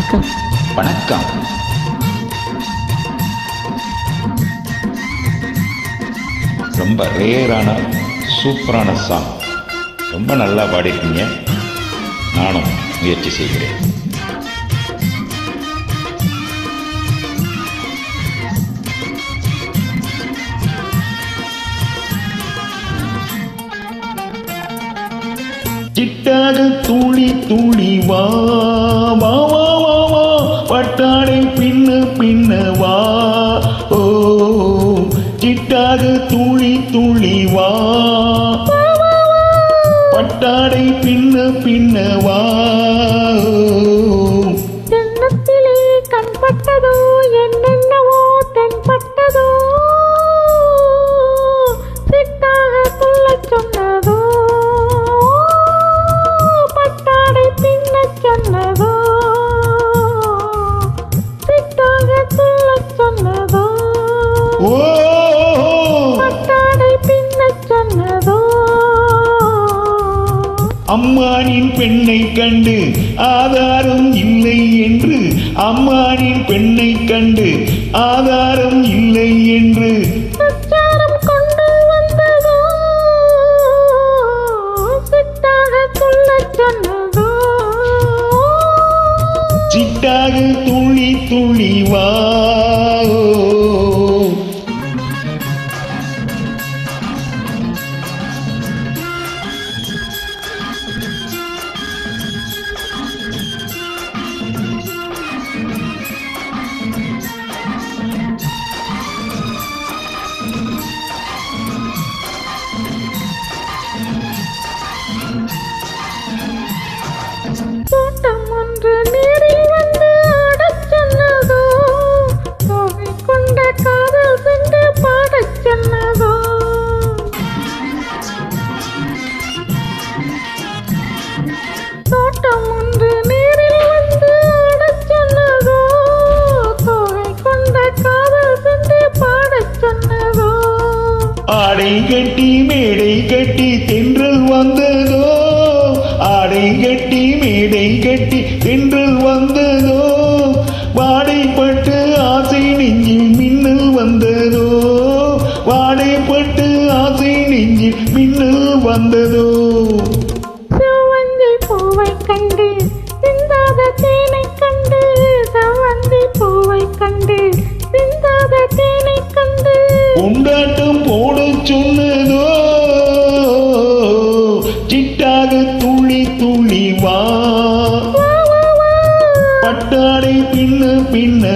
வணக்கம். வணக்கம். ரொம்ப ரேரான சூப்பரான சாங் ரொம்ப நல்லா பாடிருக்கீங்க நானும் முயற்சி செய்கிறேன். சிட்டாக துணி தூளி வா வா துளிவா பட்டாடை பின்ன பின்னவா தென்னத்திலே கண்பட்டதோ அம்மானின் பெண்ணை கண்டு ஆதாரம் இல்லை என்று அம்மானின் பெண்ணை கண்டு ஆதாரம் இல்லை என்று. சிட்டாக துளி துளி வா கட்டி மேடை கட்டி தென்றல் வந்ததோ? ஆடை கட்டி மேடை கட்டி தென்றல் வந்ததோ? வாடைப்பட்டு ஆசை நெஞ்சில் மின்னல் வந்ததோ? வாடைப்பட்டு ஆசை நெஞ்சில் மின்னல் வந்ததோ? பின்ன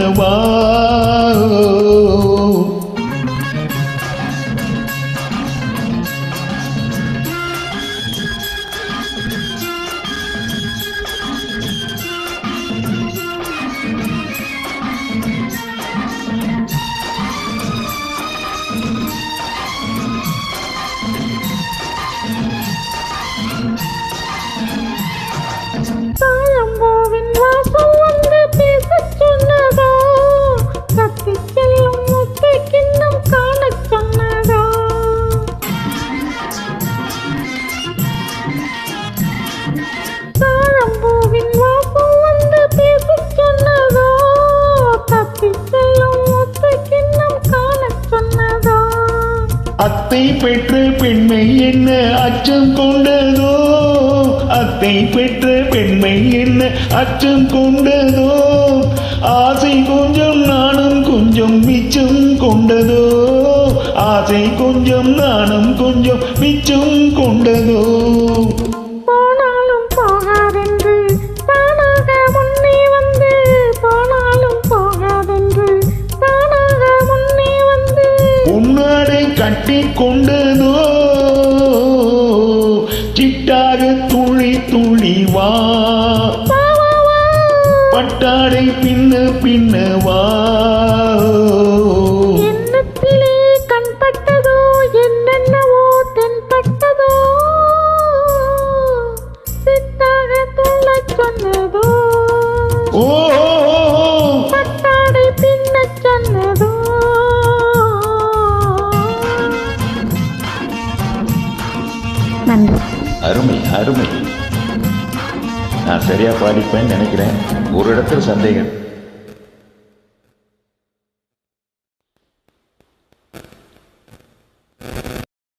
அத்தை பெற்ற பெண்மை என்ன அச்சம் கொண்டதோ? அத்தை பெற்ற பெண்மை என்ன அச்சம் கொண்டதோ? ஆசை கொஞ்சம் நானும் கொஞ்சம் மிச்சம் கொண்டதோ? ஆசை கொஞ்சம் நானும் கொஞ்சம் மிச்சம் கொண்டதோ? கட்டி கொண்டதோ சிட்டாக துளி துளிவா பட்டாடை பின்ன பின்னவா அருமை. நான் சரியாக பாடிப்பேன்னு நினைக்கிறேன். ஒரு இடத்துல சந்தேகம்.